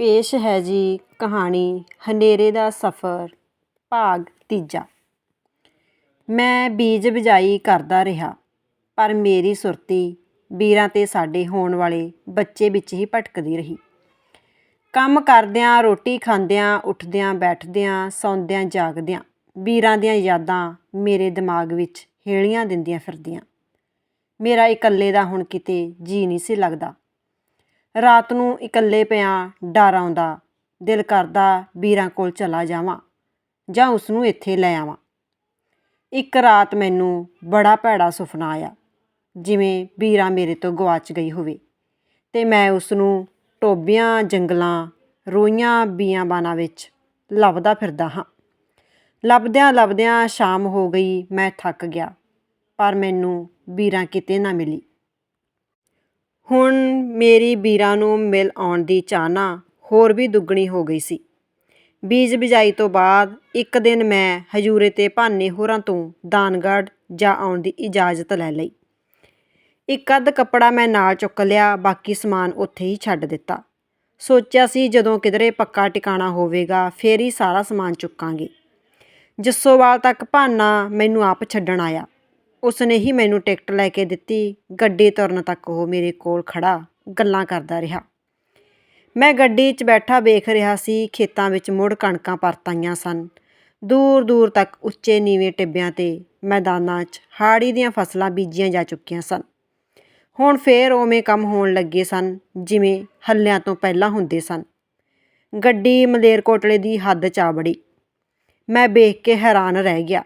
ਪੇਸ਼ ਹੈ ਜੀ ਕਹਾਣੀ ਹਨੇਰੇ ਦਾ ਸਫ਼ਰ, ਭਾਗ ਤੀਜਾ। ਮੈਂ ਬੀਜ ਬਿਜਾਈ ਕਰਦਾ ਰਿਹਾ, ਪਰ ਮੇਰੀ ਸੁਰਤੀ ਵੀਰਾਂ ਤੇ ਸਾਡੇ ਹੋਣ ਵਾਲੇ ਬੱਚੇ ਵਿੱਚ ਹੀ ਭਟਕਦੀ ਰਹੀ। ਕੰਮ ਕਰਦਿਆਂ, ਰੋਟੀ ਖਾਂਦਿਆਂ, ਉੱਠਦਿਆਂ, ਬੈਠਦਿਆਂ, ਸੌਂਦਿਆਂ, ਜਾਗਦਿਆਂ ਵੀਰਾਂ ਦੀਆਂ ਯਾਦਾਂ ਮੇਰੇ ਦਿਮਾਗ ਵਿੱਚ ਹੇਲੀਆਂ ਦਿੰਦੀਆਂ ਫਿਰਦੀਆਂ। ਮੇਰਾ ਇਕੱਲੇ ਦਾ ਹੁਣ ਕਿਤੇ ਜੀ ਨਹੀਂ ਸੀ ਲੱਗਦਾ। ਰਾਤ ਨੂੰ ਇਕੱਲੇ ਪਿਆਂ ਡਰ ਆਉਂਦਾ, ਦਿਲ ਕਰਦਾ ਵੀਰਾਂ ਕੋਲ ਚਲਾ ਜਾਵਾਂ ਜਾਂ ਉਸ ਨੂੰ ਇੱਥੇ ਲੈ ਆਵਾਂ। ਇੱਕ ਰਾਤ ਮੈਨੂੰ ਬੜਾ ਭੈੜਾ ਸੁਪਨਾ ਆਇਆ, ਜਿਵੇਂ ਵੀਰਾਂ ਮੇਰੇ ਤੋਂ ਗਵਾਚ ਗਈ ਹੋਵੇ ਤੇ ਮੈਂ ਉਸ ਨੂੰ ਟੋਬਿਆਂ ਜੰਗਲਾਂ, ਰੋਈਆਂ ਬੀਆਬਾਨਾਂ ਵਿੱਚ ਲੱਭਦਾ ਫਿਰਦਾ ਹਾਂ। ਲੱਭਦਿਆਂ ਲੱਭਦਿਆਂ ਸ਼ਾਮ ਹੋ ਗਈ, ਮੈਂ ਥੱਕ ਗਿਆ, ਪਰ ਮੈਨੂੰ ਵੀਰਾਂ ਕਿਤੇ ਨਾ ਮਿਲੀ। ਹੁਣ ਮੇਰੀ ਵੀਰਾਂ ਨੂੰ ਮਿਲ ਆਉਣ ਦੀ ਚਾਹਨਾ ਹੋਰ ਵੀ ਦੁੱਗਣੀ ਹੋ ਗਈ ਸੀ। ਬੀਜ ਬਿਜਾਈ ਤੋਂ ਬਾਅਦ ਇੱਕ ਦਿਨ ਮੈਂ ਹਜੂਰੇ ਤੇ ਭਾਨੇ ਹੋਰਾਂ ਤੋਂ ਦਾਨਗੜ੍ਹ ਜਾ ਆਉਣ ਦੀ ਇਜਾਜ਼ਤ ਲੈ ਲਈ। ਇੱਕ ਅੱਧ ਕੱਪੜਾ ਮੈਂ ਨਾਲ ਚੁੱਕ ਲਿਆ, ਬਾਕੀ ਸਮਾਨ ਉੱਥੇ ਹੀ ਛੱਡ ਦਿੱਤਾ। ਸੋਚਿਆ ਸੀ ਜਦੋਂ ਕਿਧਰੇ ਪੱਕਾ ਟਿਕਾਣਾ ਹੋਵੇਗਾ, ਫੇਰ ਹੀ ਸਾਰਾ ਸਮਾਨ ਚੁੱਕਾਂਗੇ। ਜੱਸੋਵਾਲ ਤੱਕ ਭਾਨਾ ਮੈਨੂੰ ਆਪ ਛੱਡਣ ਆਇਆ। ਉਸਨੇ ਹੀ ਮੈਨੂੰ ਟਿਕਟ ਲੈ ਕੇ ਦਿੱਤੀ। ਗੱਡੀ ਤੁਰਨ ਤੱਕ ਉਹ ਮੇਰੇ ਕੋਲ ਖੜਾ, ਗੱਲਾਂ ਕਰਦਾ ਰਿਹਾ। ਮੈਂ ਗੱਡੀ 'ਚ ਬੈਠਾ ਵੇਖ ਰਿਹਾ ਸੀ, ਖੇਤਾਂ ਵਿੱਚ ਮੁੜ ਕਣਕਾਂ ਪਰਤਾਈਆਂ ਸਨ। ਦੂਰ ਦੂਰ ਤੱਕ ਉੱਚੇ ਨੀਵੇਂ ਟਿੱਬਿਆਂ ਤੇ ਮੈਦਾਨਾਂ 'ਚ ਹਾੜੀ ਦੀਆਂ ਫਸਲਾਂ ਬੀਜੀਆਂ ਜਾ ਚੁੱਕੀਆਂ ਸਨ। ਹੁਣ ਫੇਰ ਉਵੇਂ ਕੰਮ ਹੋਣ ਲੱਗੇ ਸਨ, ਜਿਵੇਂ ਹੱਲਿਆਂ ਤੋਂ ਪਹਿਲਾਂ ਹੁੰਦੇ ਸਨ। ਗੱਡੀ ਮਲੇਰਕੋਟਲੇ ਦੀ ਹੱਦ 'ਚ ਆ ਵੜੀ। ਮੈਂ ਵੇਖ ਕੇ ਹੈਰਾਨ ਰਹਿ ਗਿਆ।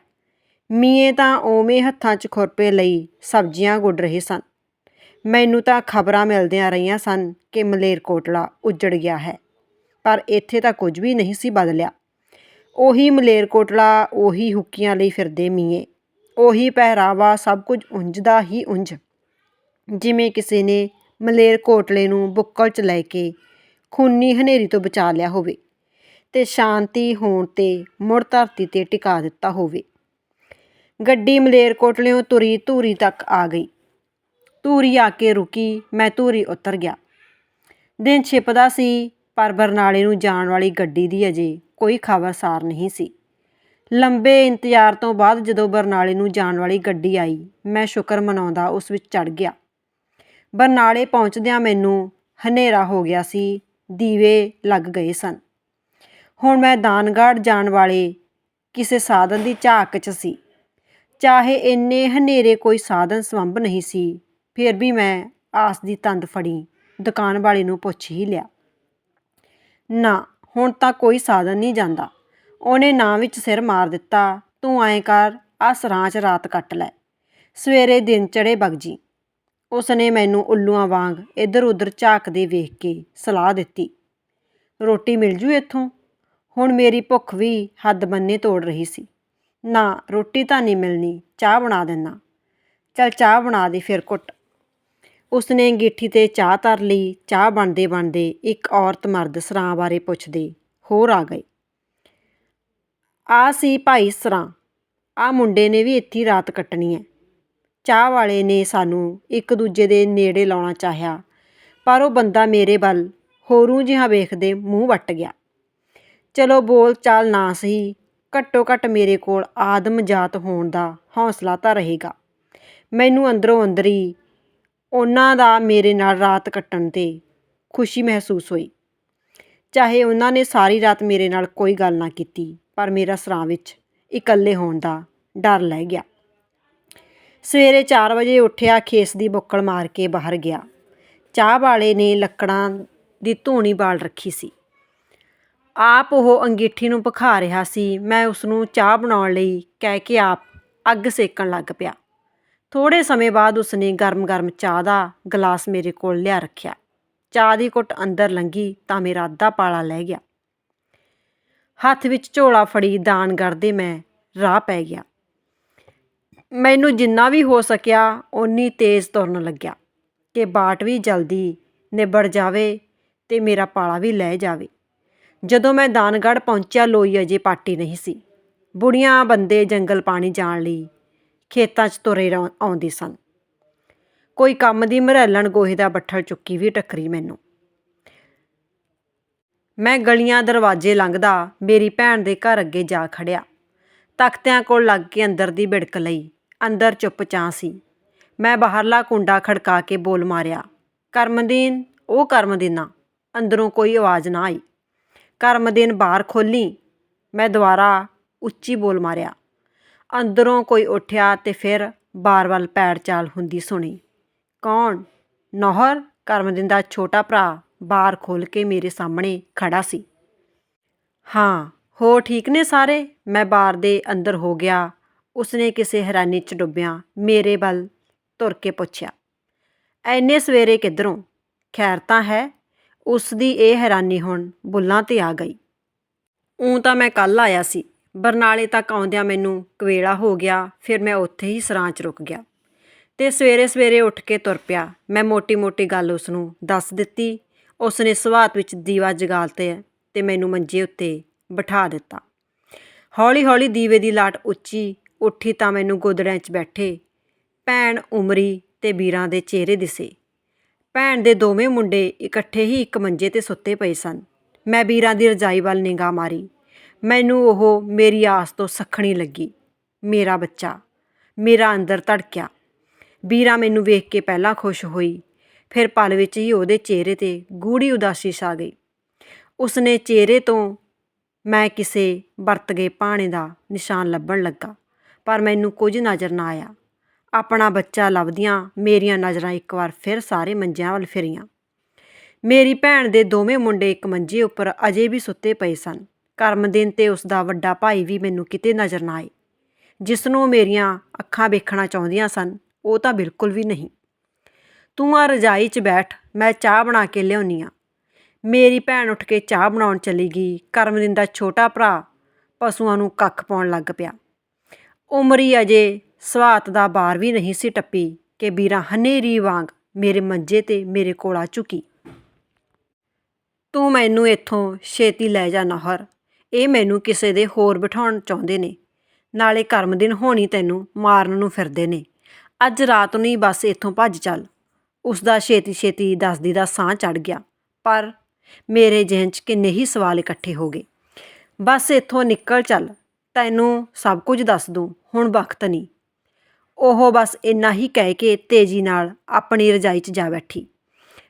ਮੀਏ ਤਾਂ ਓਵੇਂ ਹੱਥਾਂ 'ਚ ਖੁਰਪੇ ਲਈ ਸਬਜ਼ੀਆਂ ਗੁੱਡ ਰਹੇ ਸਨ। ਮੈਨੂੰ ਤਾਂ ਖਬਰਾਂ ਮਿਲਦੀਆਂ ਰਹੀਆਂ ਸਨ ਕਿ ਮਲੇਰਕੋਟਲਾ ਉੱਜੜ ਗਿਆ ਹੈ, ਪਰ ਇੱਥੇ ਤਾਂ ਕੁਝ ਵੀ ਨਹੀਂ ਸੀ ਬਦਲਿਆ। ਉਹੀ ਮਲੇਰਕੋਟਲਾ ਉਹੀ ਹੁੱਕੀਆਂ ਲਈ ਫਿਰਦੇ ਮੀਏ ਉਹੀ ਪਹਿਰਾਵਾ ਸਭ ਕੁਝ ਉਂਝ ਦਾ ਹੀ ਉਂਝ। ਜਿਵੇਂ ਕਿਸੇ ਨੇ ਮਲੇਰਕੋਟਲੇ ਨੂੰ ਬੁੱਕਲ 'ਚ ਲੈ ਕੇ ਖੂਨੀ ਹਨੇਰੀ ਤੋਂ ਬਚਾ ਲਿਆ ਹੋਵੇ ਤੇ ਸ਼ਾਂਤੀ ਹੋਣ ਤੇ ਮੁੜ ਧਰਤੀ ਤੇ ਟਿਕਾ ਦਿੱਤਾ ਹੋਵੇ। ਗੱਡੀ ਮਲੇਰਕੋਟਲਿਓਂ ਤੁਰੀ ਧੂਰੀ ਤੱਕ ਆ ਗਈ। ਧੂਰੀ ਆ ਕੇ ਰੁਕੀ, ਮੈਂ ਧੂਰੀ ਉਤਰ ਗਿਆ। ਦਿਨ ਛਿਪਦਾ ਸੀ, ਪਰ ਬਰਨਾਲੇ ਨੂੰ ਜਾਣ ਵਾਲੀ ਗੱਡੀ ਦੀ ਅਜੇ ਕੋਈ ਖਬਰਸਾਰ ਨਹੀਂ ਸੀ। ਲੰਬੇ ਇੰਤਜ਼ਾਰ ਤੋਂ ਬਾਅਦ ਜਦੋਂ ਬਰਨਾਲੇ ਨੂੰ ਜਾਣ ਵਾਲੀ ਗੱਡੀ ਆਈ, ਮੈਂ ਸ਼ੁਕਰ ਮਨਾਉਂਦਾ ਉਸ ਵਿੱਚ ਚੜ ਗਿਆ। ਬਰਨਾਲੇ ਪਹੁੰਚਦਿਆਂ ਮੈਨੂੰ ਹਨੇਰਾ ਹੋ ਗਿਆ ਸੀ, ਦੀਵੇ ਲੱਗ ਗਏ ਸਨ। ਹੁਣ ਮੈਂ ਦਾਨਗੜ੍ਹ ਜਾਣ ਵਾਲੇ ਕਿਸੇ ਸਾਧਨ ਦੀ ਝਾਕ 'ਚ ਸੀ। ਚਾਹੇ ਇੰਨੇ ਹਨੇਰੇ ਕੋਈ ਸਾਧਨ ਸੰਭਵ ਨਹੀਂ ਸੀ, ਫਿਰ ਵੀ ਮੈਂ ਆਸ ਦੀ ਤੰਦ ਫੜੀ, ਦੁਕਾਨ ਵਾਲੇ ਨੂੰ ਪੁੱਛ ਹੀ ਲਿਆ। ਨਾ, ਹੁਣ ਤਾਂ ਕੋਈ ਸਾਧਨ ਨਹੀਂ ਜਾਂਦਾ। ਉਹਨੇ ਨਾਂ ਵਿੱਚ ਸਿਰ ਮਾਰ ਦਿੱਤਾ, ਤੂੰ ਐਂ ਕਰ ਆ ਸਰਾਂ 'ਚ ਰਾਤ ਕੱਟ ਲੈ। ਸਵੇਰੇ ਦਿਨ ਚੜੇ ਬਗਜੀ ਉਸਨੇ ਮੈਨੂੰ ਉੱਲੂਆਂ ਵਾਂਗ ਇੱਧਰ ਉੱਧਰ ਝਾਕਦੇ ਵੇਖ ਕੇ ਸਲਾਹ ਦਿੱਤੀ। ਰੋਟੀ ਮਿਲ ਜੂ ਇੱਥੋਂ? ਹੁਣ ਮੇਰੀ ਭੁੱਖ ਵੀ ਹੱਦ ਬੰਨੇ ਤੋੜ ਰਹੀ ਸੀ। ਨਾ, ਰੋਟੀ ਤਾਂ ਨਹੀਂ ਮਿਲਣੀ, ਚਾਹ ਬਣਾ ਦੇਣਾ ਚਲ ਚਾਹ ਬਣਾ ਦੇ ਫਿਰ ਘੁੱਟ। ਉਸਨੇ ਅੰਗੀਠੀ ਤੇ ਚਾਹ ਧਰ ਲਈ, ਚਾਹ ਬਣਦੇ ਬਣਦੇ ਇੱਕ ਔਰਤ ਮਰਦ ਸਰਾਂ ਬਾਰੇ ਪੁੱਛਦੇ, ਹੋਰ ਆ ਗਈ। ਆ ਸੀ ਭਾਈ ਸਰਾਂ, ਆ ਮੁੰਡੇ ਨੇ ਵੀ ਇੱਥੇ ਰਾਤ ਕੱਟਣੀ ਹੈ ਚਾਹ ਵਾਲੇ ਨੇ ਸਾਨੂੰ ਇੱਕ ਦੂਜੇ ਦੇ ਨੇੜੇ ਲਾਉਣਾ ਚਾਹਿਆ, ਪਰ ਉਹ ਬੰਦਾ ਮੇਰੇ ਵੱਲ ਹੋਰੂ ਜਿਹਾ ਵੇਖਦੇ ਮੂੰਹ ਵੱਟ ਗਿਆ। ਚਲੋ ਬੋਲ ਚਾਲ ਨਾ ਸਹੀ ਘੱਟੋ ਘੱਟ ਮੇਰੇ ਕੋਲ ਆਦਮ ਜਾਤ ਹੋਣ ਦਾ ਹੌਸਲਾ ਤਾਂ ਰਹੇਗਾ। ਮੈਨੂੰ ਅੰਦਰੋਂ ਅੰਦਰ ਹੀ ਉਹਨਾਂ ਦਾ ਮੇਰੇ ਨਾਲ ਰਾਤ ਕੱਟਣ ਤੇ ਖੁਸ਼ੀ ਮਹਿਸੂਸ ਹੋਈ। ਚਾਹੇ ਉਹਨਾਂ ਨੇ ਸਾਰੀ ਰਾਤ ਮੇਰੇ ਨਾਲ ਕੋਈ ਗੱਲ ਨਾ ਕੀਤੀ, ਪਰ ਮੇਰਾ ਸਰਾਂ ਵਿੱਚ ਇਕੱਲੇ ਹੋਣ ਦਾ ਡਰ ਲੈ ਗਿਆ। ਸਵੇਰੇ 4 ਵਜੇ ਉੱਠਿਆ, ਖੇਸ ਦੀ ਬੁੱਕਲ ਮਾਰ ਕੇ ਬਾਹਰ ਗਿਆ। ਚਾਹ ਵਾਲੇ ਨੇ ਲੱਕੜਾਂ ਦੀ ਧੂਣੀ ਬਾਲ ਰੱਖੀ ਸੀ। ਆਪ ਉਹ ਅੰਗੀਠੀ ਨੂੰ ਭਖਾ ਰਿਹਾ ਸੀ। ਮੈਂ ਉਸ ਨੂੰ ਚਾਹ ਬਣਾਉਣ ਲਈ ਕਹਿ ਕੇ ਆਪ ਅੱਗ ਸੇਕਣ ਲੱਗ ਪਿਆ। ਥੋੜ੍ਹੇ ਸਮੇਂ ਬਾਅਦ ਉਸਨੇ ਗਰਮ-ਗਰਮ ਚਾਹ ਦਾ ਗਲਾਸ ਮੇਰੇ ਕੋਲ ਲਿਆ ਰੱਖਿਆ। ਚਾਹ ਦੀ ਘੁੱਟ ਅੰਦਰ ਲੰਗੀ ਤਾਂ ਮੇਰਾ ਅੱਧਾ ਪਾਲਾ ਲੈ ਗਿਆ। ਹੱਥ ਵਿੱਚ ਝੋਲਾ ਫੜੀ ਦਾਨ ਕਰਦੇ ਮੈਂ ਰਾਹ ਪੈ ਗਿਆ। ਮੈਨੂੰ ਜਿੰਨਾ ਵੀ ਹੋ ਸਕਿਆ ਓਨੀ ਤੇਜ਼ ਤੁਰਨ ਲੱਗਿਆ ਕਿ ਬਾਟ ਵੀ ਜਲਦੀ ਨਿਬੜ ਜਾਵੇ ਤੇ ਮੇਰਾ ਪਾਲਾ ਵੀ ਲੈ ਜਾਵੇ। ਜਦੋਂ ਮੈਂ ਦਾਨਗੜ੍ਹ ਪਹੁੰਚਿਆ, ਲੋਈ ਅਜੇ ਪਾਟੀ ਨਹੀਂ ਸੀ। ਬੁੜੀਆਂ ਬੰਦੇ ਜੰਗਲ ਪਾਣੀ ਜਾਣ ਲਈ ਖੇਤਾਂ 'ਚ ਤੁਰੇ ਰਹੁ- ਆਉਂਦੇ ਸਨ। ਕੋਈ ਕੰਮ ਦੀ ਮਰੈਲਣ ਗੋਹੇ ਦਾ ਬੱਠਲ ਚੁੱਕੀ ਵੀ ਟੱਕਰੀ ਮੈਨੂੰ। ਮੈਂ ਗਲੀਆਂ ਦਰਵਾਜ਼ੇ ਲੰਘਦਾ ਮੇਰੀ ਭੈਣ ਦੇ ਘਰ ਅੱਗੇ ਜਾ ਖੜਿਆ। ਤਖਤਿਆਂ ਕੋਲ ਲੱਗ ਕੇ ਅੰਦਰ ਦੀ ਬਿੜਕ ਲਈ, ਅੰਦਰ ਚੁੱਪ ਚਾਂ ਸੀ। ਮੈਂ ਬਾਹਰਲਾ ਕੁੰਡਾ ਖੜਕਾ ਕੇ ਬੋਲ ਮਾਰਿਆ, ਕਰਮਦੀਨ, ਉਹ ਕਰਮਦੀਨਾ ਅੰਦਰੋਂ ਕੋਈ ਆਵਾਜ਼ ਨਾ ਆਈ। ਕਰਮ ਦਿਨ ਬਾਹਰ ਖੋਲੀ, ਮੈਂ ਦੁਬਾਰਾ ਉੱਚੀ ਬੋਲ ਮਾਰਿਆ। ਅੰਦਰੋਂ ਕੋਈ ਉੱਠਿਆ ਤੇ ਫਿਰ ਬਾਰ ਵੱਲ ਪੈੜ ਚਾਲ ਹੁੰਦੀ ਸੁਣੀ। ਕੌਣ? ਨੌਹਰ ਕਰਮਦੀਨ ਦਾ ਛੋਟਾ ਭਰਾ ਬਾਰ ਖੋਲ ਕੇ ਮੇਰੇ ਸਾਹਮਣੇ ਖੜਾ ਸੀ। ਹਾਂ, ਹੋ ਠੀਕ ਨੇ ਸਾਰੇ? ਮੈਂ ਬਾਰ ਦੇ ਅੰਦਰ ਹੋ ਗਿਆ। ਉਸਨੇ ਕਿਸੇ ਹੈਰਾਨੀ 'ਚ ਡੁੱਬਿਆ, ਮੇਰੇ ਵੱਲ ਤੁਰ ਕੇ ਪੁੱਛਿਆ। ਐਨੇ ਸਵੇਰੇ ਕਿੱਧਰੋਂ? ਖੈਰ ਤਾਂ ਹੈ ਉਸ ਦੀ ਇਹ ਹੈਰਾਨੀ ਹੁਣ ਬੁੱਲਾਂ ਤੇ ਆ ਗਈ। ਉਂ ਤਾਂ ਮੈਂ ਕੱਲ ਆਇਆ ਸੀ, ਬਰਨਾਲੇ ਤੱਕ ਆਉਂਦਿਆਂ ਮੈਨੂੰ ਕਵੇਲਾ ਹੋ ਗਿਆ, ਫਿਰ ਮੈਂ ਉੱਥੇ ਹੀ ਸਰਾਂ 'ਚ ਰੁਕ ਗਿਆ। ਤੇ ਸਵੇਰੇ ਸਵੇਰੇ ਉੱਠ ਕੇ ਤੁਰ ਪਿਆ। ਮੈਂ ਮੋਟੀ-ਮੋਟੀ ਗੱਲ ਉਸ ਨੂੰ ਦੱਸ ਦਿੱਤੀ। ਉਸ ਨੇ ਸਵਾਤ ਵਿੱਚ ਦੀਵਾ ਜਗਾਲ ਤੇ ਤੇ ਮੈਨੂੰ ਮੰਜੇ ਉੱਤੇ ਬਿਠਾ ਦਿੱਤਾ। ਹੌਲੀ-ਹੌਲੀ ਦੀਵੇ ਦੀ ਲਾਟ ਉੱਚੀ ਉੱਠੀ ਤਾਂ ਮੈਨੂੰ ਗੋਦੜਿਆਂ 'ਚ ਬੈਠੇ। ਭੈਣ ਉਮਰੀ ਤੇ ਵੀਰਾਂ ਦੇ ਚਿਹਰੇ ਦਿਸੇ। ਭੈਣ ਦੇ ਦੋਵੇਂ ਮੁੰਡੇ ਇਕੱਠੇ ਹੀ ਇੱਕ ਮੰਜੇ ਤੇ ਸੁੱਤੇ ਪਏ ਸਨ। ਮੈਂ ਵੀਰਾਂ ਦੀ ਰਜਾਈ ਵੱਲ ਨਿਗਾਹ ਮਾਰੀ। ਮੈਨੂੰ ਉਹ ਮੇਰੀ ਆਸ ਤੋਂ ਸਖਣੀ ਲੱਗੀ। ਮੇਰਾ ਬੱਚਾ, ਮੇਰਾ ਅੰਦਰ ਧੜਕਿਆ। ਵੀਰਾ ਮੈਨੂੰ ਵੇਖ ਕੇ ਪਹਿਲਾਂ ਖੁਸ਼ ਹੋਈ। ਫਿਰ ਪਲ ਵਿੱਚ ਹੀ ਉਹਦੇ ਚਿਹਰੇ ਤੇ ਗੂੜੀ ਉਦਾਸੀ ਛਾ ਗਈ। ਉਸਨੇ ਚਿਹਰੇ ਤੋਂ ਮੈਂ ਕਿਸੇ ਵਰਤ ਗਏ ਪਾਣੇ ਦਾ ਨਿਸ਼ਾਨ ਲੱਭਣ ਲੱਗਾ, ਪਰ ਮੈਨੂੰ ਕੁਝ ਨਜ਼ਰ ਨਾ ਆਇਆ। ਆਪਣਾ ਬੱਚਾ ਲੱਭਦਿਆਂ, ਮੇਰੀਆਂ ਨਜ਼ਰਾਂ ਇੱਕ ਵਾਰ ਫਿਰ ਸਾਰੇ ਮੰਜਿਆਂ ਵੱਲ ਫਿਰੀਆਂ। ਮੇਰੀ ਭੈਣ ਦੇ ਦੋਵੇਂ ਮੁੰਡੇ ਇੱਕ ਮੰਜੇ ਉੱਪਰ ਅਜੇ ਵੀ ਸੁੱਤੇ ਪਏ ਸਨ। ਕਰਮਦਿਨ ਤੇ ਉਸ ਦਾ ਵੱਡਾ ਭਾਈ ਵੀ ਮੈਨੂੰ ਕਿਤੇ ਨਜ਼ਰ ਨਾ ਆਏ। ਜਿਸ ਨੂੰ ਮੇਰੀਆਂ ਅੱਖਾਂ ਵੇਖਣਾ ਚਾਹੁੰਦੀਆਂ ਸਨ, ਉਹ ਤਾਂ ਬਿਲਕੁਲ ਵੀ ਨਹੀਂ। ਤੂੰ ਆ ਰਜਾਈ 'ਚ ਬੈਠ, ਮੈਂ ਚਾਹ ਬਣਾ ਕੇ ਲਿਆਉਣੀ ਆ। ਮੇਰੀ ਭੈਣ ਉੱਠ ਕੇ ਚਾਹ ਬਣਾਉਣ ਚਲੀ ਗਈ। ਕਰਮਦਿਨ ਦਾ ਛੋਟਾ ਭਰਾ ਪਸ਼ੂਆਂ ਨੂੰ ਕੱਖ ਪਾਉਣ ਲੱਗ ਪਿਆ। ਉਮਰੀ ਅਜੇ ਸਵਾਤ ਦਾ ਬਾਰ ਵੀ ਨਹੀਂ ਸੀ ਟੱਪੀ ਕਿ ਵੀਰਾ ਹਨੇਰੀ ਵਾਂਗ ਮੇਰੇ ਮੰਜੇ ਤੇ ਮੇਰੇ ਕੋਲ ਆ ਚੁੱਕੀ ਤੂੰ ਮੈਨੂੰ ਇੱਥੋਂ ਛੇਤੀ ਲੈ ਜਾ ਨਹਰ। ਇਹ ਮੈਨੂੰ ਕਿਸੇ ਦੇ ਹੋਰ ਬਿਠਾਉਣ ਚਾਹੁੰਦੇ ਨੇ। ਨਾਲੇ ਕਰਮ ਦਿਨ ਹੋਣੀ ਤੈਨੂੰ ਮਾਰਨ ਨੂੰ ਫਿਰਦੇ ਨੇ। ਅੱਜ ਰਾਤ ਨੂੰ ਹੀ ਬਸ ਇੱਥੋਂ ਭੱਜ ਚੱਲ ਉਸ ਦਾ ਛੇਤੀ ਛੇਤੀ ਦੱਸਦੀ ਦਾ ਸਾਹ ਚੜ ਗਿਆ। ਪਰ ਮੇਰੇ ਜ਼ਿਹਨ 'ਚ ਕਿੰਨੇ ਹੀ ਸਵਾਲ ਇਕੱਠੇ ਹੋ ਗਏ। ਬਸ ਇੱਥੋਂ ਨਿਕਲ ਚੱਲ। ਤੈਨੂੰ ਸਭ ਕੁਝ ਦੱਸ ਦੂੰ। ਹੁਣ ਵਕਤ ਨਹੀਂ। ਉਹ ਬਸ ਇੰਨਾ ਹੀ ਕਹਿ ਕੇ ਤੇਜ਼ੀ ਨਾਲ ਆਪਣੀ ਰਜਾਈ 'ਚ ਜਾ ਬੈਠੀ।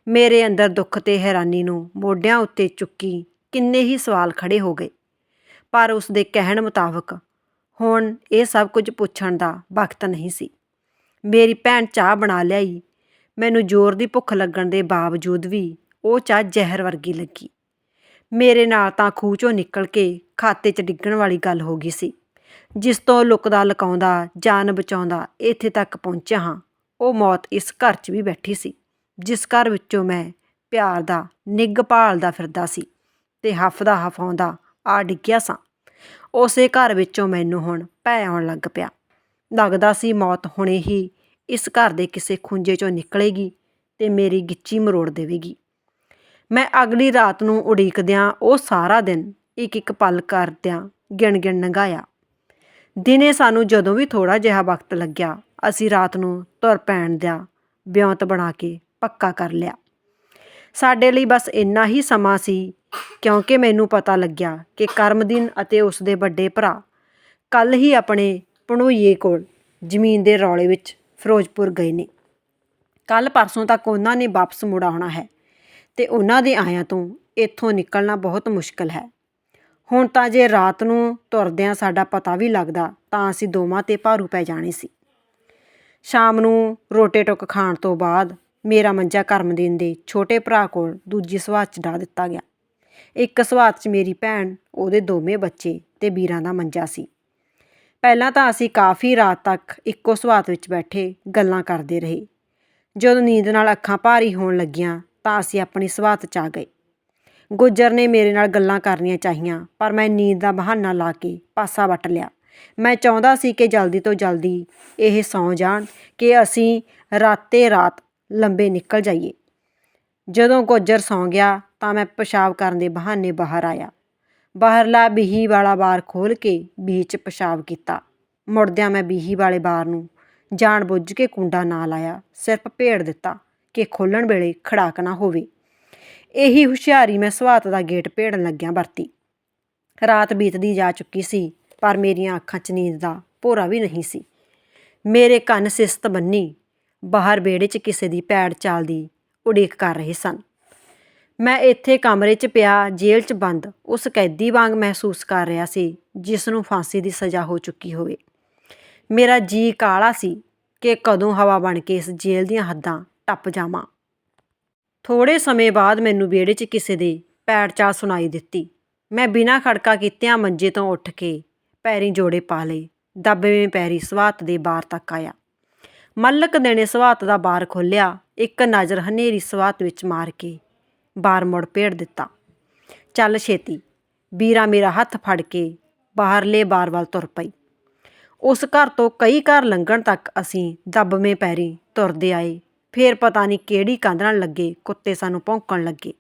ਮੇਰੇ ਅੰਦਰ ਦੁੱਖ ਤੇ ਹੈਰਾਨੀ ਨੂੰ ਮੋਢਿਆਂ ਉੱਤੇ ਚੁੱਕੀ ਕਿੰਨੇ ਹੀ ਸਵਾਲ ਖੜੇ ਹੋ ਗਏ। ਪਰ ਉਸ ਦੇ ਕਹਿਣ ਮੁਤਾਬਕ ਹੁਣ ਇਹ ਸਭ ਕੁਝ ਪੁੱਛਣ ਦਾ ਵਕਤ ਨਹੀਂ ਸੀ। ਮੇਰੀ ਭੈਣ ਚਾਹ ਬਣਾ ਲਿਆਈ। ਮੈਨੂੰ ਜ਼ੋਰ ਦੀ ਭੁੱਖ ਲੱਗਣ ਦੇ ਬਾਵਜੂਦ ਵੀ ਉਹ ਚਾਹ ਜ਼ਹਿਰ ਵਰਗੀ ਲੱਗੀ। ਮੇਰੇ ਨਾਲ ਤਾਂ ਖੂਹ ਚੋਂ ਨਿਕਲ ਕੇ ਖਾਤੇ 'ਚ ਡਿੱਗਣ ਵਾਲੀ ਗੱਲ ਹੋ ਗਈ ਸੀ। ਜਿਸ ਤੋਂ ਲੁਕਦਾ ਲਕਾਉਂਦਾ, ਜਾਨ ਬਚਾਉਂਦਾ ਇੱਥੇ ਤੱਕ ਪਹੁੰਚਿਆ ਹਾਂ। ਉਹ ਮੌਤ ਇਸ ਘਰ 'ਚ ਵੀ ਬੈਠੀ ਸੀ, ਜਿਸ ਘਰ ਵਿੱਚੋਂ ਮੈਂ ਪਿਆਰ ਦਾ, ਨਿੱਘ ਭਾਲਦਾ ਫਿਰਦਾ ਸੀ ਤੇ ਹਫਦਾ ਹਫਾਉਂਦਾ ਆ ਡਿੱਗਿਆ ਸਾਂ। ਉਸੇ ਘਰ ਵਿੱਚੋਂ ਮੈਨੂੰ ਹੁਣ ਭੈ ਆਉਣ ਲੱਗ ਪਿਆ। ਲੱਗਦਾ ਸੀ ਮੌਤ ਹੁਣੇ ਹੀ ਇਸ ਘਰ ਦੇ ਕਿਸੇ ਖੁੰਝੇ 'ਚੋਂ ਨਿਕਲੇਗੀ ਤੇ ਮੇਰੀ ਗਿੱਚੀ ਮਰੋੜ ਦੇਵੇਗੀ। ਮੈਂ ਅਗਲੀ ਰਾਤ ਨੂੰ ਉਡੀਕਦਿਆਂ ਉਹ ਸਾਰਾ ਦਿਨ ਇੱਕ ਇੱਕ ਪਲ ਕਰਦਿਆਂ ਗਿਣ ਗਿਣ ਲੰਘਾਇਆ ਦਿਨੇ ਸਾਨੂੰ ਜਦੋਂ ਵੀ ਥੋੜਾ ਜਿਹਾ ਵਕਤ ਲੱਗਿਆ, ਅਸੀਂ ਰਾਤ ਨੂੰ ਤੁਰ ਪੈਣ ਦਾ ਵਿਉਂਤ ਬਣਾ ਕੇ ਪੱਕਾ ਕਰ ਲਿਆ। ਸਾਡੇ ਲਈ ਬਸ ਇੰਨਾ ਹੀ ਸਮਾਂ ਸੀ, ਕਿਉਂਕਿ ਮੈਨੂੰ ਪਤਾ ਲੱਗਿਆ ਕਿ ਕਰਮਦੀਨ ਅਤੇ ਉਸ ਦੇ ਵੱਡੇ ਭਰਾ ਕੱਲ ਹੀ ਆਪਣੇ ਭਣੋਈਏ ਕੋਲ ਜ਼ਮੀਨ ਦੇ ਰੌਲੇ ਵਿੱਚ ਫਿਰੋਜ਼ਪੁਰ ਗਏ ਨੇ। ਕੱਲ ਪਰਸੋਂ ਤੱਕ ਉਹਨਾਂ ਨੇ ਵਾਪਸ ਮੁੜ ਆਉਣਾ ਹੈ ਤੇ ਉਹਨਾਂ ਦੇ ਆਇਆਂ ਤੋਂ ਇੱਥੋਂ ਨਿਕਲਣਾ ਬਹੁਤ ਮੁਸ਼ਕਲ ਹੈ। ਹੁਣ ਤਾਂ ਜੇ ਰਾਤ ਨੂੰ ਤੁਰਦਿਆਂ ਸਾਡਾ ਪਤਾ ਵੀ ਲੱਗਦਾ, ਤਾਂ ਅਸੀਂ ਦੋਵਾਂ ਤੇ ਭਾਰੂ ਪੈ ਜਾਣੇ ਸੀ। ਸ਼ਾਮ ਨੂੰ ਰੋਟੇ ਟੁੱਕ ਖਾਣ ਤੋਂ ਬਾਅਦ ਮੇਰਾ ਮੰਜਾ ਕਰਮ ਕਰਮਦੀਨ ਦੇ ਛੋਟੇ ਭਰਾ ਕੋਲ ਦੂਜੀ ਸਵਾਤ 'ਚ ਡਾ ਦਿੱਤਾ ਗਿਆ। ਇੱਕ ਸਵਾਤ 'ਚ ਮੇਰੀ ਭੈਣ, ਉਹਦੇ ਦੋਵੇਂ ਬੱਚੇ ਤੇ ਵੀਰਾਂ ਦਾ ਮੰਜਾ ਸੀ। ਪਹਿਲਾਂ ਤਾਂ ਅਸੀਂ ਕਾਫੀ ਰਾਤ ਤੱਕ ਇੱਕੋ ਸਵਾਤ ਵਿੱਚ ਬੈਠੇ ਗੱਲਾਂ ਕਰਦੇ ਰਹੇ। ਜਦੋਂ ਨੀਂਦ ਨਾਲ ਅੱਖਾਂ ਭਾਰੀ ਹੋਣ ਲੱਗੀਆਂ, ਤਾਂ ਅਸੀਂ ਆਪਣੀ ਸਵਾਤ 'ਚ ਆ ਗਏ। ਗੁੱਜਰ ਨੇ ਮੇਰੇ ਨਾਲ ਗੱਲਾਂ ਕਰਨੀਆਂ ਚਾਹੀਆਂ, ਪਰ ਮੈਂ ਨੀਂਦ ਦਾ ਬਹਾਨਾ ਲਾ ਕੇ ਪਾਸਾ ਵੱਟ ਲਿਆ। ਮੈਂ ਚਾਹੁੰਦਾ ਸੀ ਕਿ ਜਲਦੀ ਤੋਂ ਜਲਦੀ ਇਹ ਸੌਂ ਜਾਣ ਕਿ ਅਸੀਂ ਰਾਤੇ ਰਾਤ ਲੰਬੇ ਨਿਕਲ ਜਾਈਏ। ਜਦੋਂ ਗੁੱਜਰ ਸੌਂ ਗਿਆ ਤਾਂ ਮੈਂ ਪਿਸ਼ਾਬ ਕਰਨ ਦੇ ਬਹਾਨੇ ਬਾਹਰ ਆਇਆ। ਬਾਹਰਲਾ ਬੀਹੀ ਵਾਲਾ ਬਾਰ ਖੋਲ ਕੇ ਬੀਚ 'ਚ ਪਿਸ਼ਾਬ ਕੀਤਾ। ਮੁੜਦਿਆਂ ਮੈਂ ਬੀਹੀ ਵਾਲੇ ਬਾਰ ਨੂੰ ਜਾਣ ਬੁੱਝ ਕੇ ਕੁੰਡਾ ਨਾ ਲਾਇਆ ਸਿਰਫ ਭੇੜ ਦਿੱਤਾ ਕਿ ਖੋਲਣ ਵੇਲੇ ਖੜਾਕ ਨਾ ਹੋਵੇ। ਇਹੀ ਹੁਸ਼ਿਆਰੀ ਮੈਂ ਸਵਾਤ ਦਾ ਗੇਟ ਭੇੜਨ ਲੱਗਿਆ ਵਰਤੀ। ਰਾਤ ਬੀਤਦੀ ਜਾ ਚੁੱਕੀ ਸੀ, ਪਰ ਮੇਰੀਆਂ ਅੱਖਾਂ 'ਚ ਨੀਂਦ ਦਾ ਭੋਰਾ ਵੀ ਨਹੀਂ ਸੀ। ਮੇਰੇ ਕੰਨ ਸਿਸਤ ਬੰਨੀ, ਬਾਹਰ ਵਿਹੜੇ 'ਚ ਕਿਸੇ ਦੀ ਪੈੜ ਚਾਲਦੀ ਉਡੀਕ ਕਰ ਰਹੇ ਸਨ। ਮੈਂ ਇੱਥੇ ਕਮਰੇ 'ਚ ਪਿਆ, ਜੇਲ੍ਹ 'ਚ ਬੰਦ, ਉਸ ਕੈਦੀ ਵਾਂਗ ਮਹਿਸੂਸ ਕਰ ਰਿਹਾ ਸੀ, ਜਿਸ ਨੂੰ ਫਾਂਸੀ ਦੀ ਸਜ਼ਾ ਹੋ ਚੁੱਕੀ ਹੋਵੇ। ਮੇਰਾ ਜੀ ਕਾਲਾ ਸੀ ਕਿ ਕਦੋਂ ਹਵਾ ਬਣ ਕੇ ਇਸ ਜੇਲ੍ਹ ਦੀਆਂ ਹੱਦਾਂ ਟੱਪ ਜਾਵਾਂ। ਥੋੜੇ ਸਮੇਂ ਬਾਅਦ ਮੈਨੂੰ ਵਿਹੜੇ 'ਚ ਕਿਸੇ ਦੇ ਪੈਰ ਚਾਲ ਸੁਣਾਈ ਦਿੱਤੀ। ਮੈਂ ਬਿਨਾਂ ਖੜਕਾ ਕੀਤਿਆਂ ਮੰਜੇ ਤੋਂ ਉੱਠ ਕੇ ਪੈਰੀਂ ਜੋੜੇ ਪਾ ਲਏ। ਦੱਬਵੇਂ ਪੈਰੀ ਸਵਾਤ ਦੇ ਬਾਰ ਤੱਕ ਆਇਆ। ਮੱਲਕ ਦੇ ਨੇ ਸਵਾਤ ਦਾ ਬਾਰ ਖੋਲ੍ਹਿਆ, ਇੱਕ ਨਜ਼ਰ ਹਨੇਰੀ ਸਵਾਤ ਵਿੱਚ ਮਾਰ ਕੇ ਬਾਰ ਮੁੜ ਭੇੜ ਦਿੱਤਾ। ਚੱਲ ਛੇਤੀ, ਵੀਰਾ ਮੇਰਾ ਹੱਥ ਫੜ ਕੇ ਬਾਹਰਲੇ ਬਾਰ ਵੱਲ ਤੁਰ ਪਈ। ਉਸ ਘਰ ਤੋਂ ਕਈ ਘਰ ਲੰਘਣ ਤੱਕ ਅਸੀਂ ਦੱਬਵੇਂ ਪੈਰੀ ਤੁਰਦੇ ਆਏ ਫੇਰ ਪਤਾ ਨਹੀਂ ਕਿਹੜੀ ਕੰਧ ਨਾਲ ਲੱਗੇ, ਕੁੱਤੇ ਸਾਨੂੰ ਭੌਂਕਣ ਲੱਗੇ।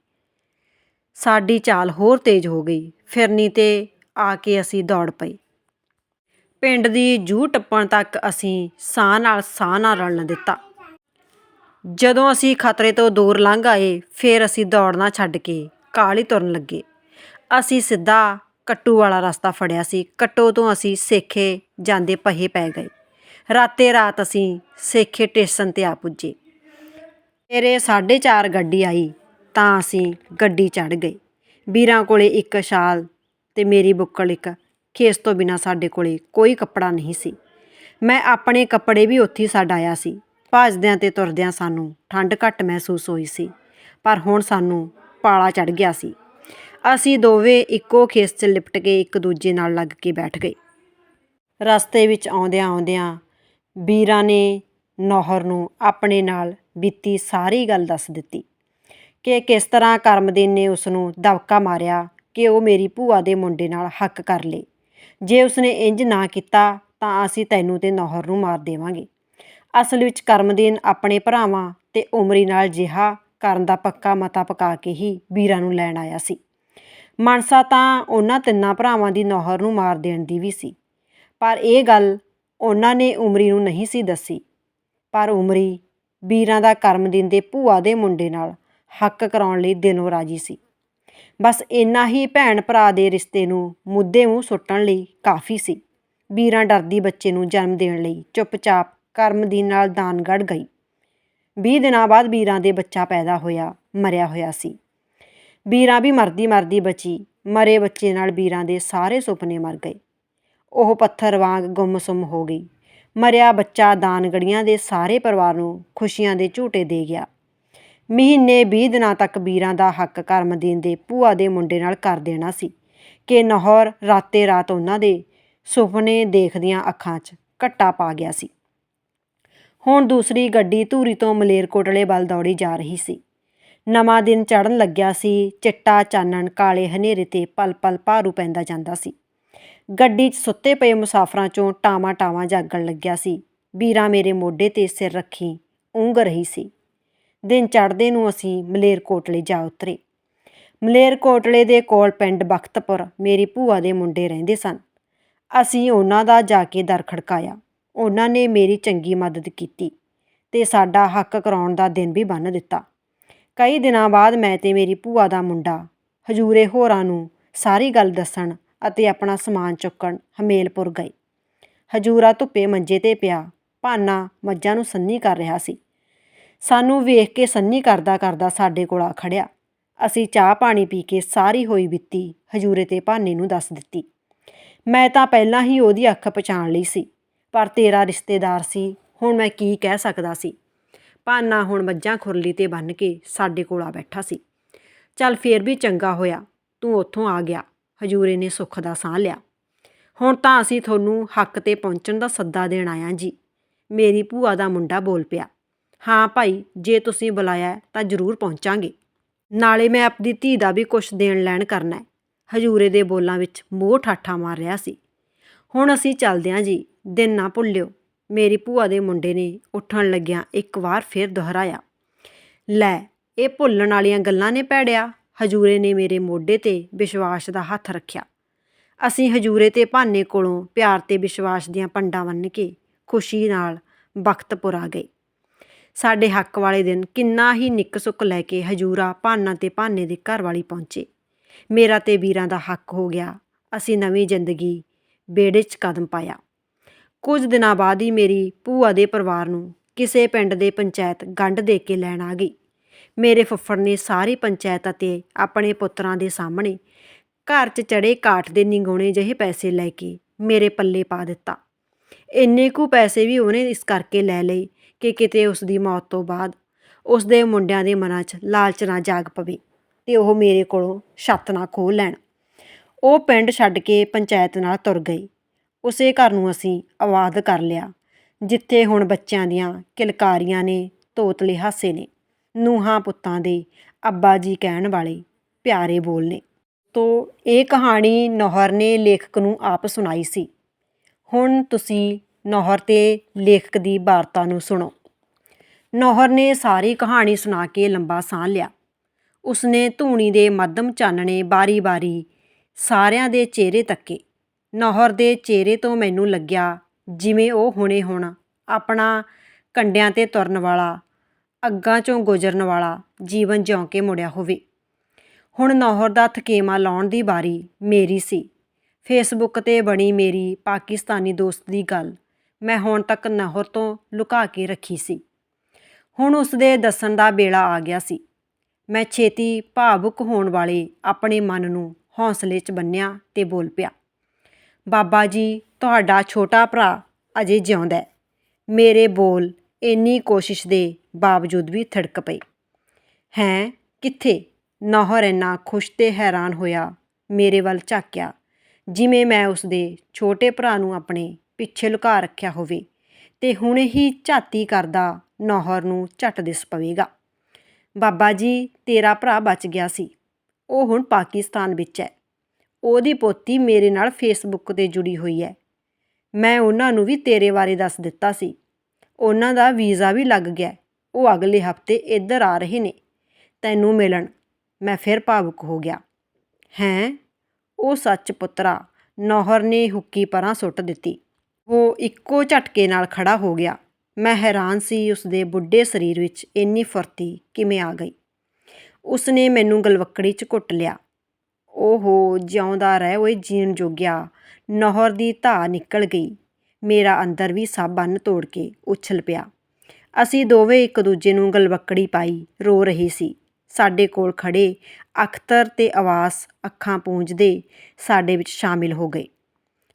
ਸਾਡੀ ਚਾਲ ਹੋਰ ਤੇਜ਼ ਹੋ ਗਈ ਫਿਰਨੀ ਤੇ ਆ ਕੇ ਅਸੀਂ ਦੌੜ ਪਏ ਪਿੰਡ ਦੀ ਜੂਹ ਟੱਪਣ ਤੱਕ ਅਸੀਂ ਸਾਹ ਨਾਲ ਸਾਹ ਨਾਲ ਰਲਣ ਦਿੱਤਾ। ਜਦੋਂ ਅਸੀਂ ਖਤਰੇ ਤੋਂ ਦੂਰ ਲੰਘ ਆਏ, ਫਿਰ ਅਸੀਂ ਦੌੜਨਾ ਛੱਡ ਕੇ ਕਾਲੀ ਤੁਰਨ ਲੱਗੇ। ਅਸੀਂ ਸਿੱਧਾ ਕੱਟੂ ਵਾਲਾ ਰਸਤਾ ਫੜਿਆ ਸੀ, ਕੱਟੋ ਤੋਂ ਅਸੀਂ ਸੇਖੇ ਜਾਂਦੇ ਪਹੇ ਪੈ ਗਏ। ਰਾਤੇ ਰਾਤ ਅਸੀਂ ਸੇਖੇ ਸਟੇਸ਼ਨ ਤੇ ਆ ਪੁੱਜੇ। ਮੇਰੇ 4:30 ਗੱਡੀ ਆਈ, ਤਾਂ ਅਸੀਂ ਗੱਡੀ ਚੜ੍ਹ ਗਏ। ਵੀਰਾਂ ਕੋਲੇ ਇੱਕ ਸ਼ਾਲ ਤੇ ਮੇਰੀ ਬੁੱਕਲ ਇੱਕ। ਖੇਸ ਤੋਂ ਬਿਨਾ ਸਾਡੇ ਕੋਲੇ ਕੋਈ ਕੱਪੜਾ ਨਹੀਂ ਸੀ। ਮੈਂ ਆਪਣੇ ਕੱਪੜੇ ਵੀ ਉੱਥੇ ਹੀ ਛੱਡ ਆਇਆ ਸੀ। ਭੱਜਦਿਆਂ ਤੇ ਤੁਰਦਿਆਂ ਸਾਨੂੰ ਠੰਡ ਘੱਟ ਮਹਿਸੂਸ ਹੋਈ ਸੀ, ਪਰ ਹੁਣ ਸਾਨੂੰ ਪਾਲਾ ਚੜ ਗਿਆ ਸੀ। ਅਸੀਂ ਦੋਵੇਂ ਇੱਕੋ ਖੇਸ 'ਚ ਲਿਪਟ ਕੇ ਇੱਕ ਦੂਜੇ ਨਾਲ ਲੱਗ ਕੇ ਬੈਠ ਗਏ। ਰਸਤੇ ਵਿੱਚ ਆਉਂਦਿਆਂ ਆਉਂਦਿਆਂ ਵੀਰਾਂ ਨੇ ਨੌਹਰ ਨੂੰ ਆਪਣੇ ਨਾਲ ਬੀਤੀ ਸਾਰੀ ਗੱਲ ਦੱਸ ਦਿੱਤੀ ਕਿ ਕਿਸ ਤਰ੍ਹਾਂ ਕਰਮਦੀਨ ਨੇ ਉਸ ਨੂੰ ਦਬਕਾ ਮਾਰਿਆ ਕਿ ਉਹ ਮੇਰੀ ਭੂਆ ਦੇ ਮੁੰਡੇ ਨਾਲ ਹੱਕ ਕਰ ਲੇ। ਜੇ ਉਸਨੇ ਇੰਜ ਨਾ ਕੀਤਾ ਤਾਂ ਅਸੀਂ ਤੈਨੂੰ ਤੇ ਨੌਹਰ ਨੂੰ ਮਾਰ ਦੇਵਾਂਗੇ। ਅਸਲ ਵਿੱਚ ਕਰਮਦੀਨ ਆਪਣੇ ਭਰਾਵਾਂ ਤੇ ਉਮਰੀ ਨਾਲ ਜਿਹਾ ਕਰਨ ਦਾ ਪੱਕਾ ਮਤਾ ਪਕਾ ਕੇ ਹੀ ਵੀਰਾਂ ਨੂੰ ਲੈਣ ਆਇਆ ਸੀ। ਮਨਸਾ ਤਾਂ ਉਹਨਾਂ ਤਿੰਨਾਂ ਭਰਾਵਾਂ ਦੀ ਨੌਹਰ ਨੂੰ ਮਾਰ ਦੇਣ ਦੀ ਵੀ ਸੀ। ਪਰ ਇਹ ਗੱਲ ਉਹਨਾਂ ਨੇ ਉਮਰੀ ਨੂੰ ਨਹੀਂ ਸੀ ਦੱਸੀ ਪਰ ਉਮਰੀ ਵੀਰਾਂ ਦਾ ਕਰਮਦੀਨ ਦੇ ਭੂਆ ਦੇ ਮੁੰਡੇ ਨਾਲ ਹੱਕ ਕਰਾਉਣ ਲਈ ਦਿਨੋਂ ਰਾਜੀ ਸੀ। ਬਸ ਇੰਨਾ ਹੀ ਭੈਣ ਭਰਾ ਦੇ ਰਿਸ਼ਤੇ ਨੂੰ ਮੁੱਦੇ ਮੂੰਹ ਸੁੱਟਣ ਲਈ ਕਾਫੀ ਸੀ। ਵੀਰਾਂ ਡਰਦੀ ਬੱਚੇ ਨੂੰ ਜਨਮ ਦੇਣ ਲਈ ਚੁੱਪਚਾਪ ਕਰਮਦੀਨ ਨਾਲ ਦਾਨਗੜ ਗਈ। 20 ਦਿਨਾਂ ਬਾਅਦ ਵੀਰਾਂ ਦੇ ਬੱਚਾ ਪੈਦਾ ਹੋਇਆ, ਮਰਿਆ ਹੋਇਆ ਸੀ। ਵੀਰਾਂ ਵੀ ਮਰਦੀ ਮਰਦੀ ਬਚੀ, ਮਰੇ ਬੱਚੇ ਨਾਲ ਵੀਰਾਂ ਦੇ ਸਾਰੇ ਸੁਪਨੇ ਮਰ ਗਏ। ਉਹ ਪੱਥਰ ਵਾਂਗ ਗੁੰਮਸੁੰਮ ਹੋ ਗਈ। ਮਰਿਆ ਬੱਚਾ ਦਾਨਗੜੀਆਂ ਦੇ ਸਾਰੇ ਪਰਿਵਾਰ ਨੂੰ ਖੁਸ਼ੀਆਂ ਦੇ ਝੂਟੇ ਦੇ ਗਿਆ। ਮਹੀਨੇ 20 ਦਿਨਾਂ ਤੱਕ ਵੀਰਾਂ ਦਾ ਹੱਕ ਕਰਮਦੀਨ ਦੇ ਭੂਆ ਦੇ ਮੁੰਡੇ ਨਾਲ ਕਰ ਦੇਣਾ ਸੀ ਕਿ ਨਹੌਰ ਰਾਤੇ ਰਾਤ ਉਹਨਾਂ ਦੇ ਸੁਪਨੇ ਦੇਖਦੀਆਂ ਅੱਖਾਂ 'ਚ ਘੱਟਾ ਪਾ ਗਿਆ ਸੀ। ਹੁਣ ਦੂਸਰੀ ਗੱਡੀ ਧੂਰੀ ਤੋਂ ਮਲੇਰਕੋਟਲੇ ਵੱਲ ਦੌੜੀ ਜਾ ਰਹੀ ਸੀ। ਨਵਾਂ ਦਿਨ ਚੜ੍ਹਨ ਲੱਗਿਆ ਸੀ, ਚਿੱਟਾ ਚਾਨਣ ਕਾਲੇ ਹਨੇਰੇ ਤੇ ਪਲ-ਪਲ ਭਾਰੂ ਪੈਂਦਾ ਜਾਂਦਾ ਸੀ। ਗੱਡੀ 'ਚ ਸੁੱਤੇ ਪਏ ਮੁਸਾਫਰਾਂ 'ਚੋਂ ਟਾਵਾਂ ਟਾਵਾਂ ਜਾਗਣ ਲੱਗਿਆ ਸੀ। ਵੀਰਾ ਮੇਰੇ ਮੋਢੇ ਤੇ ਸਿਰ ਰੱਖੀ ਉਂਘ ਰਹੀ ਸੀ। ਦਿਨ ਚੜ੍ਹਦੇ ਨੂੰ ਅਸੀਂ ਮਲੇਰਕੋਟਲੇ ਜਾ ਉਤਰੇ। ਮਲੇਰਕੋਟਲੇ ਦੇ ਕੋਲ ਪਿੰਡ ਬਖਤਪੁਰ ਮੇਰੀ ਭੂਆ ਦੇ ਮੁੰਡੇ ਰਹਿੰਦੇ ਸਨ। ਅਸੀਂ ਉਹਨਾਂ ਦਾ ਜਾ ਕੇ ਦਰ ਖੜਕਾਇਆ। ਉਹਨਾਂ ਨੇ ਮੇਰੀ ਚੰਗੀ ਮਦਦ ਕੀਤੀ ਤੇ ਸਾਡਾ ਹੱਕ ਕਰਾਉਣ ਦਾ ਦਿਨ ਵੀ ਬੰਨ੍ਹ ਦਿੱਤਾ। ਕਈ ਦਿਨਾਂ ਬਾਅਦ ਮੈਂ ਤੇ ਮੇਰੀ ਭੂਆ ਦਾ ਮੁੰਡਾ ਹਜੂਰੇ ਹੋਰਾਂ ਨੂੰ ਸਾਰੀ ਗੱਲ ਦੱਸਣ ਅਤੇ ਆਪਣਾ ਸਮਾਨ ਚੁੱਕਣ ਹਮੇਲਪੁਰ ਗਏ ਹਜੂਰਾ ਧੁੱਪੇ ਮੰਜੇ ਤੇ ਪਿਆ, ਭਾਨਾ ਮੱਝਾਂ ਨੂੰ ਸੰਨੀ ਕਰ ਰਿਹਾ ਸੀ। ਸਾਨੂੰ ਵੇਖ ਕੇ ਸੰਨੀ ਕਰਦਾ ਕਰਦਾ ਸਾਡੇ ਕੋਲ ਆ ਖੜਿਆ। ਅਸੀਂ ਚਾਹ ਪਾਣੀ ਪੀ ਕੇ ਸਾਰੀ ਹੋਈ ਬਿੱਤੀ, ਹਜੂਰੇ ਤੇ ਭਾਨੇ ਨੂੰ ਦੱਸ ਦਿੱਤੀ। ਮੈਂ ਤਾਂ ਪਹਿਲਾਂ ਹੀ ਉਹਦੀ ਅੱਖ ਪਛਾਣ ਲਈ ਸੀ, ਪਰ ਤੇਰਾ ਰਿਸ਼ਤੇਦਾਰ ਸੀ, ਹੁਣ ਮੈਂ ਕੀ ਕਹਿ ਸਕਦਾ ਸੀ? ਭਾਨਾ ਹੁਣ ਮੱਝਾਂ ਖੁਰਲੀ ਤੇ ਬੰਨ ਕੇ ਸਾਡੇ ਕੋਲ ਆ ਬੈਠਾ ਸੀ। ਚੱਲ ਫੇਰ ਵੀ ਚੰਗਾ ਹੋਇਆ, ਤੂੰ ਉੱਥੋਂ ਆ ਗਿਆ। ਹਜੂਰੇ ਨੇ ਸੁੱਖ ਦਾ ਸਾਹ ਲਿਆ। ਹੁਣ ਤਾਂ ਅਸੀਂ ਤੁਹਾਨੂੰ ਹੱਕ ਤੇ ਪਹੁੰਚਣ ਦਾ ਸੱਦਾ ਦੇਣ ਆਇਆ ਜੀ। ਮੇਰੀ ਭੂਆ ਦਾ ਮੁੰਡਾ ਬੋਲ ਪਿਆ। ਹਾਂ ਭਾਈ, ਜੇ ਤੁਸੀਂ ਬੁਲਾਇਆ ਤਾਂ ਜ਼ਰੂਰ ਪਹੁੰਚਾਂਗੇ। ਨਾਲੇ ਮੈਂ ਆਪਣੀ ਧੀ ਦਾ ਵੀ ਕੁਛ ਦੇਣ ਲੈਣ ਕਰਨਾ ਹੈ। ਹਜੂਰੇ ਦੇ ਬੋਲਾਂ ਵਿੱਚ ਮੋਹ ਠਾਠਾ ਮਾਰ ਰਿਹਾ ਸੀ। ਹੁਣ ਅਸੀਂ ਚੱਲਦੇ ਹਾਂ ਜੀ, ਦਿਨ ਨਾ ਭੁੱਲਿਓ। ਮੇਰੀ ਭੂਆ ਦੇ ਮੁੰਡੇ ਨੇ ਉੱਠਣ ਲੱਗਿਆਂ ਇੱਕ ਵਾਰ ਫੇਰ ਦੁਹਰਾਇਆ। ਲੈ, ਇਹ ਭੁੱਲਣ ਵਾਲੀਆਂ ਗੱਲਾਂ ਨੇ ਭੈੜਿਆ। ਹਜੂਰੇ ਨੇ ਮੇਰੇ ਮੋਢੇ ਤੇ ਵਿਸ਼ਵਾਸ ਦਾ ਹੱਥ ਰੱਖਿਆ। ਅਸੀਂ ਹਜੂਰੇ ਤੇ ਭਾਨੇ ਕੋਲੋਂ ਪਿਆਰ ਤੇ ਵਿਸ਼ਵਾਸ ਦੀਆਂ ਪੰਡਾਂ ਬੰਨ੍ਹ ਕੇ ਖੁਸ਼ੀ ਨਾਲ ਵਕਤਪੁਰ ਆ ਗਏ। ਸਾਡੇ ਹੱਕ ਵਾਲੇ ਦਿਨ ਕਿੰਨਾ ਹੀ ਨਿੱਕ ਸੁੱਕ ਲੈ ਕੇ ਹਜੂਰਾ ਭਾਨਾ ਤੇ ਭਾਨੇ ਦੇ ਘਰ ਵਾਲੀ ਪਹੁੰਚੇ। ਮੇਰਾ ਤੇ ਵੀਰਾਂ ਦਾ ਹੱਕ ਹੋ ਗਿਆ। ਅਸੀਂ ਨਵੀਂ ਜ਼ਿੰਦਗੀ ਬੇੜੇ 'ਚ ਕਦਮ ਪਾਇਆ। ਕੁਝ ਦਿਨਾਂ ਬਾਅਦ ਹੀ ਮੇਰੀ ਭੂਆ ਦੇ ਪਰਿਵਾਰ ਨੂੰ ਕਿਸੇ ਪਿੰਡ ਦੇ ਪੰਚਾਇਤ ਗੰਢ ਦੇ ਕੇ ਲੈਣ ਆ ਗਈ। ਮੇਰੇ ਫੁੱਫੜ ਨੇ ਸਾਰੀ ਪੰਚਾਇਤ ਅਤੇ ਆਪਣੇ ਪੁੱਤਰਾਂ ਦੇ ਸਾਹਮਣੇ ਘਰ 'ਚ ਚੜੇ ਕਾਠ ਦੇ ਨਿੰਗੋਣੇ ਜਿਹੇ ਪੈਸੇ ਲੈ ਕੇ ਮੇਰੇ ਪੱਲੇ ਪਾ ਦਿੱਤਾ। ਇੰਨੇ ਕੁ ਪੈਸੇ ਵੀ ਉਹਨੇ ਇਸ ਕਰਕੇ ਲੈ ਲਏ ਕਿ ਕਿਤੇ ਉਸ ਦੀ ਮੌਤ ਤੋਂ ਬਾਅਦ ਉਸ ਦੇ ਮੁੰਡਿਆਂ ਦੇ ਮਨਾਂ 'ਚ ਲਾਲਚ ਨਾ ਜਾਗ ਪਵੇ ਤੇ ਉਹ ਮੇਰੇ ਕੋਲੋਂ ਛੱਤ ਨਾ ਖੋਹ ਲੈਣ। ਉਹ ਪਿੰਡ ਛੱਡ ਕੇ ਪੰਚਾਇਤ ਨਾਲ ਤੁਰ ਗਈ। ਉਸੇ ਘਰ ਨੂੰ ਅਸੀਂ ਆਬਾਦ ਕਰ ਲਿਆ, ਜਿੱਥੇ ਹੁਣ ਬੱਚਿਆਂ ਦੀਆਂ ਕਿਲਕਾਰੀਆਂ ਨੇ ਤੋਤਲੇ ਹਾਸੇ ਨੇ। ਨੂੰਹਾਂ ਪੁੱਤਾਂ ਦੇ ਅੱਬਾ ਜੀ ਕਹਿਣ ਵਾਲੇ ਪਿਆਰੇ ਬੋਲ ਨੇ। ਤੋ ਇਹ ਕਹਾਣੀ ਨੌਹਰ ਨੇ ਲੇਖਕ ਨੂੰ ਆਪ ਸੁਣਾਈ ਸੀ। ਹੁਣ ਤੁਸੀਂ ਨੌਹਰ ਤੇ ਲੇਖਕ ਦੀ ਵਾਰਤਾ ਨੂੰ ਸੁਣੋ। ਨੌਹਰ ਨੇ ਸਾਰੀ ਕਹਾਣੀ ਸੁਣਾ ਕੇ ਲੰਬਾ ਸਾਹ ਲਿਆ। ਉਸਨੇ ਧੂਣੀ ਦੇ ਮੱਧਮ ਚਾਨਣੇ ਬਾਰੀ-ਬਾਰੀ ਸਾਰਿਆਂ ਦੇ ਚਿਹਰੇ ਤੱਕੇ। ਨੌਹਰ ਦੇ ਚਿਹਰੇ ਤੋਂ ਮੈਨੂੰ ਲੱਗਿਆ ਜਿਵੇਂ ਉਹ ਹੁਣੇ ਹੁਣ ਆਪਣਾ ਕੰਡਿਆਂ ਤੇ ਤੁਰਨ ਵਾਲਾ ਅੱਗਾਂ ਚੋਂ ਗੁਜ਼ਰਨ ਵਾਲਾ ਜੀਵਨ ਜਿਉਂ ਕੇ ਮੁੜਿਆ ਹੋਵੇ। ਹੁਣ ਨੌਹਰ ਦਾ ਥਕੇਮਾ ਲਾਉਣ ਦੀ ਵਾਰੀ ਮੇਰੀ ਸੀ। ਫੇਸਬੁੱਕ ਤੇ ਬਣੀ ਮੇਰੀ ਪਾਕਿਸਤਾਨੀ ਦੋਸਤ ਦੀ ਗੱਲ ਮੈਂ ਹੁਣ ਤੱਕ ਨੌਹਰ ਤੋਂ ਲੁਕਾ ਕੇ ਰੱਖੀ ਸੀ। ਹੁਣ ਉਸ ਦੇ ਦੱਸਣ ਦਾ ਵੇਲਾ ਆ ਗਿਆ ਸੀ। ਮੈਂ ਛੇਤੀ ਭਾਵੁਕ ਹੋਣ ਵਾਲੇ ਆਪਣੇ ਮਨ ਨੂੰ ਹੌਸਲੇ 'ਚ ਬੰਨਿਆ ਤੇ ਬੋਲ ਪਿਆ, ਬਾਬਾ ਜੀ, ਤੁਹਾਡਾ ਛੋਟਾ ਭਰਾ ਅਜੇ ਜਿਉਂਦਾ ਹੈ। ਮੇਰੇ ਬੋਲ ਇੰਨੀ ਕੋਸ਼ਿਸ਼ ਦੇ ਬਾਵਜੂਦ ਵੀ ਥੜਕ ਪਈ। ਹੈਂ, ਕਿੱਥੇ? ਨੌਹਰ ਇੰਨਾ ਖੁਸ਼ ਤੇ ਹੈਰਾਨ ਹੋਇਆ, ਮੇਰੇ ਵੱਲ ਝਾਕਿਆ, ਜਿਵੇਂ ਮੈਂ ਉਸ ਦੇ ਛੋਟੇ ਭਰਾ ਨੂੰ ਆਪਣੇ ਪਿੱਛੇ ਲੁਕਾ ਰੱਖਿਆ ਹੋਵੇ, ਤੇ ਹੁਣ ਹੀ ਝਾਤੀ ਕਰਦਾ ਨੌਹਰ ਨੂੰ ਝਟ ਦਿਸ ਪਵੇਗਾ। ਬਾਬਾ ਜੀ, ਤੇਰਾ ਭਰਾ ਬਚ ਗਿਆ ਸੀ। ਉਹ ਹੁਣ ਪਾਕਿਸਤਾਨ ਵਿੱਚ ਹੈ ਉਹਦੀ ਪੋਤੀ ਮੇਰੇ ਨਾਲ ਫੇਸਬੁੱਕ ਤੇ ਜੁੜੀ ਹੋਈ ਹੈ ਮੈਂ ਉਹਨਾਂ ਨੂੰ ਵੀ ਤੇਰੇ ਬਾਰੇ ਦੱਸ ਦਿੱਤਾ ਸੀ। ਉਹਨਾਂ ਦਾ ਵੀਜ਼ਾ ਵੀ ਲੱਗ ਗਿਆ। ਉਹ ਅਗਲੇ ਹਫ਼ਤੇ ਇੱਧਰ ਆ ਰਹੇ ਨੇ। ਤੈਨੂੰ ਮਿਲਣ। ਮੈਂ ਫਿਰ ਭਾਵੁਕ ਹੋ ਗਿਆ। ਹੈਂ? ਉਹ ਸੱਚ ਪੁੱਤਰਾ, ਨੌਹਰ ਨੇ ਹੁੱਕੀ ਪਰਾਂ ਸੁੱਟ ਦਿੱਤੀ। ਉਹ ਇੱਕੋ ਝਟਕੇ ਨਾਲ ਖੜਾ ਹੋ ਗਿਆ। ਮੈਂ ਹੈਰਾਨ ਸੀ ਉਸ ਦੇ ਬੁੱਢੇ ਸਰੀਰ ਵਿੱਚ ਇੰਨੀ ਫੁਰਤੀ ਕਿਵੇਂ ਆ ਗਈ। ਉਸਨੇ ਮੈਨੂੰ ਗਲਵੱਕੜੀ 'ਚ ਘੁੱਟ ਲਿਆ। ਓਹੋ, ਜਿਉਂਦਾ ਰਹਿ ਓਏ ਜੀਣ ਜੋਗਿਆ। ਨੌਹਰ ਦੀ ਧਾ ਨਿਕਲ ਗਈ। ਮੇਰਾ ਅੰਦਰ ਵੀ ਸਭ ਬੰਨ ਤੋੜ ਕੇ ਉਛਲ ਪਿਆ। ਅਸੀਂ ਦੋਵੇਂ ਇੱਕ ਦੂਜੇ ਨੂੰ ਗਲਵੱਕੜੀ ਪਾਈ ਰੋ ਰਹੀ ਸੀ। ਸਾਡੇ ਕੋਲ ਖੜੇ ਅਖਤਰ ਤੇ ਆਵਾਸ ਅੱਖਾਂ ਪੂੰਝਦੇ ਸਾਡੇ ਵਿੱਚ ਸ਼ਾਮਿਲ ਹੋ ਗਏ।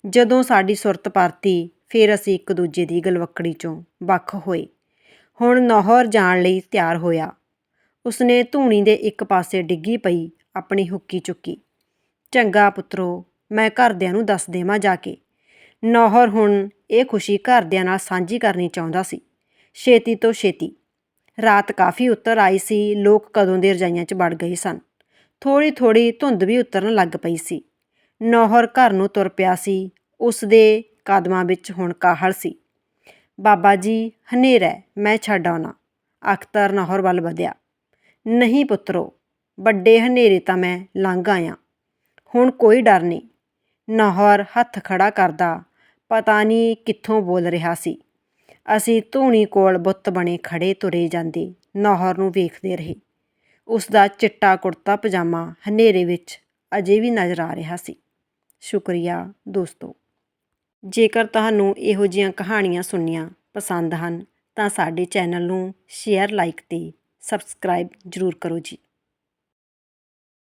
ਜਦੋਂ ਸਾਡੀ ਸੁਰਤ ਪਰਤੀ, ਫਿਰ ਅਸੀਂ ਇੱਕ ਦੂਜੇ ਦੀ ਗਲਵੱਕੜੀ ਚੋਂ ਵੱਖ ਹੋਏ। ਹੁਣ ਨੌਹਰ ਜਾਣ ਲਈ ਤਿਆਰ ਹੋਇਆ। ਉਸਨੇ ਧੂਣੀ ਦੇ ਇੱਕ ਪਾਸੇ ਡਿੱਗੀ ਪਈ, ਆਪਣੀ ਹੁੱਕੀ ਚੁੱਕੀ। ਚੰਗਾ ਪੁੱਤਰੋ, ਮੈਂ ਘਰਦਿਆਂ ਨੂੰ ਦੱਸ ਦੇਵਾਂ ਜਾ ਕੇ। ਨੌਹਰ ਹੁਣ ਇਹ ਖੁਸ਼ੀ ਘਰਦਿਆਂ ਨਾਲ ਸਾਂਝੀ ਕਰਨੀ ਚਾਹੁੰਦਾ ਸੀ। ਛੇਤੀ ਤੋਂ ਛੇਤੀ। ਰਾਤ ਕਾਫੀ ਉੱਤਰ ਆਈ ਸੀ ਲੋਕ ਕਦੋਂ ਦੇ ਰਜਾਈਆਂ 'ਚ ਵੜ ਗਏ ਸਨ। ਥੋੜੀ ਥੋੜੀ ਧੁੰਦ ਵੀ ਉਤਰਨ ਲੱਗ ਪਈ ਸੀ। ਨੌਹਰ ਘਰ ਨੂੰ ਤੁਰ ਪਿਆ ਸੀ। ਉਸ ਦੇ ਕਦਮਾਂ ਵਿੱਚ ਹੁਣ ਕਾਹਲ ਸੀ। ਬਾਬਾ ਜੀ ਹਨੇਰਾ ਹੈ, ਮੈਂ ਛੱਡ ਆਉਣਾ। ਅਖਤਰ ਨੌਹਰ ਵੱਲ ਵਧਿਆ। ਨਹੀਂ ਪੁੱਤਰੋ ਵੱਡੇ ਹਨੇਰੇ ਤਾਂ ਮੈਂ ਲੰਘ ਆਇਆ। ਹੁਣ ਕੋਈ ਡਰ ਨਹੀਂ। ਨੌਹਰ ਹੱਥ ਖੜਾ ਕਰਦਾ ਪਤਾ ਨਹੀਂ ਕਿੱਥੋਂ ਬੋਲ ਰਿਹਾ ਸੀ। ਅਸੀਂ ਧੂਣੀ ਕੋਲ ਬੁੱਤ ਬਣੇ ਖੜੇ ਤੁਰੇ ਜਾਂਦੇ ਨੌਹਰ ਨੂੰ ਵੇਖਦੇ ਰਹੇ। ਉਸ ਦਾ ਚਿੱਟਾ ਕੁੜਤਾ ਪਜਾਮਾ ਹਨੇਰੇ ਵਿੱਚ ਅਜੇ ਵੀ ਨਜ਼ਰ ਆ ਰਿਹਾ ਸੀ। ਸ਼ੁਕਰੀਆ ਦੋਸਤੋ। ਜੇਕਰ ਤੁਹਾਨੂੰ ਇਹੋ ਜਿਹੀਆਂ ਕਹਾਣੀਆਂ ਸੁਣਨੀਆਂ ਪਸੰਦ ਹਨ, ਤਾਂ ਸਾਡੇ ਚੈਨਲ ਨੂੰ ਸ਼ੇਅਰ, ਲਾਈਕ ਤੇ ਸਬਸਕ੍ਰਾਈਬ ਜ਼ਰੂਰ ਕਰੋ ਜੀ।